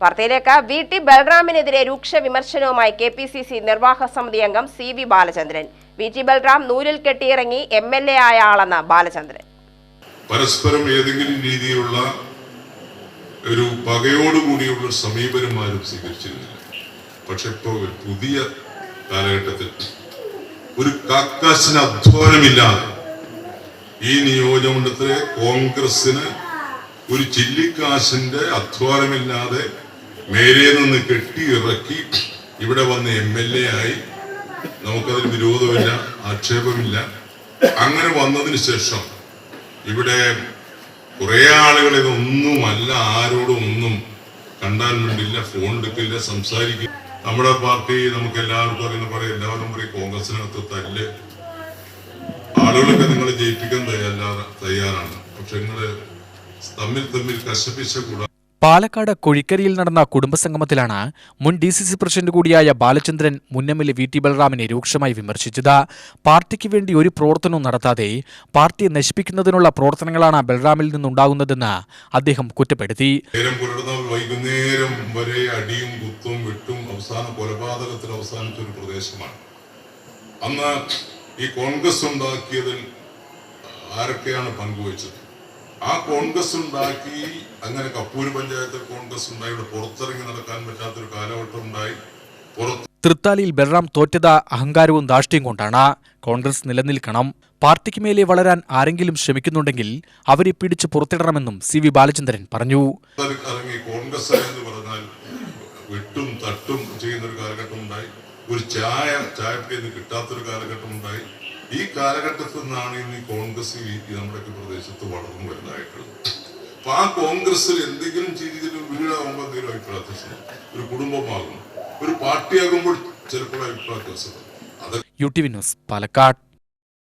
വാർത്തയിലേക്ക്. V T ബൽറാമിനെതിരെ രൂക്ഷ വിമർശനവുമായി കെ പി സി സി നിർവാഹക സമിതി അംഗം C V Balachandran. V T Balram നൂലിൽ കെട്ടിയിറങ്ങി എം എൽ എ ആയ ആളെന്ന് ബാലചന്ദ്രൻ. പരസ്പരം ഏതെങ്കിലും രീതിയിലുള്ള ഒരു പകയോടുകൂടിയുള്ള സമീപനമാരും സ്വീകരിച്ചിരുന്നില്ല. പക്ഷെ ഇപ്പോൾ പുതിയ കാലഘട്ടത്തിൽ ഒരു കാക്കാശിന് അധ്വാനമില്ലാതെ ഈ നിയോജകമണ്ഡലത്തിലെ കോൺഗ്രസിന് ഒരു ചില്ലിക്കാശിന്റെ അധ്വാനമില്ലാതെ മേലെ നിന്ന് കെട്ടി ഇറക്കി ഇവിടെ വന്ന് എം എൽ എ ആയി. നമുക്കതിന് വിരോധമില്ല ആക്ഷേപമില്ല. അങ്ങനെ വന്നതിന് ശേഷം ഇവിടെ കുറെ ആളുകൾ ഇതൊന്നുമല്ല ആരോടും ഒന്നും കണ്ടാൻ വേണ്ടില്ല ഫോൺ എടുക്കില്ല സംസാരിക്കില്ല. നമ്മുടെ പാർട്ടി നമുക്ക് എല്ലാവർക്കും അറിയുന്ന പറയും എല്ലാവരും പറയും കോൺഗ്രസിനകത്ത് തല്ല്. ആളുകളൊക്കെ നിങ്ങൾ ജയിപ്പിക്കാൻ തയ്യാറാണ്. പക്ഷെ നിങ്ങൾ തമ്മിൽ തമ്മിൽ കശപ്പിച്ച കൂടാ പാലക്കാട് കൊഴിക്കരിയിൽ നടന്ന കുടുംബസംഗമത്തിലാണ് മുൻ ഡി സി സി പ്രസിഡന്റ് കൂടിയായ ബാലചന്ദ്രൻ മുന്നമ്മിലെ വി ടി ബലറാമിനെ രൂക്ഷമായി വിമർശിച്ചത്. പാർട്ടിക്ക് വേണ്ടി ഒരു പ്രവർത്തനവും നടത്താതെ പാർട്ടിയെ നശിപ്പിക്കുന്നതിനുള്ള പ്രവർത്തനങ്ങളാണ് ബലറാമിൽ നിന്നുണ്ടാകുന്നതെന്ന് അദ്ദേഹം കുറ്റപ്പെടുത്തി. വൈകുന്നേരം വരെ അടിയും കുത്തും വെട്ടും അവസാന കൊലപാതകത്തിൽ അവസാനിച്ച ഒരു പ്രദേശമാണ്. അന്ന് ഈ കോൺഗ്രസ് ഉണ്ടാക്കിയതിൽ ആരൊക്കെയാണ് പങ്കുവച്ചത്? ആ കോൺഗ്രസ് ഉണ്ടാക്കി അങ്ങനെ കപ്പൂര് പഞ്ചായത്തിൽ കോൺഗ്രസ് ഉണ്ടായി ഇവിടെ പുറത്തിറങ്ങി നടക്കാൻ പറ്റാത്തൊരു കാലഘട്ടം ഉണ്ടായി. പുറത്ത് തൃത്താലയിൽ ബലറാം തോറ്റത് അഹങ്കാരവും ധാഷ്ട്യം കൊണ്ടാണ്. കോൺഗ്രസ് നിലനിൽക്കണം. പാർട്ടിക്ക് മേലെ വളരാൻ ആരെങ്കിലും ശ്രമിക്കുന്നുണ്ടെങ്കിൽ അവരെ പിടിച്ച് പുറത്തിടണമെന്നും സി വി ബാലചന്ദ്രൻ പറഞ്ഞു. ഇറങ്ങി കോൺഗ്രസ് എന്ന് പറഞ്ഞാൽ വെട്ടും തട്ടും ചെയ്യുന്ന ഒരു കാലഘട്ടം ഉണ്ടായി. ഒരു ചായ ചായപ്പിൽ നിന്ന് കിട്ടാത്തൊരു കാലഘട്ടം ഉണ്ടായി. ഈ കാലഘട്ടത്തിൽ നിന്നാണ് ഇന്ന് ഈ കോൺഗ്രസ് നമ്മുടെ പ്രദേശത്ത് വളർന്നു വരുന്നതായിട്ടുള്ളത്. അപ്പൊ ആ കോൺഗ്രസിൽ എന്തെങ്കിലും രീതിയിൽ വീടാകുമ്പോൾ എന്തെങ്കിലും അഭിപ്രായ വ്യത്യാസം ഒരു കുടുംബമാകും ഒരു പാർട്ടിയാകുമ്പോൾ ചിലപ്പോൾ അഭിപ്രായ വ്യത്യാസം U T V news Palakkad.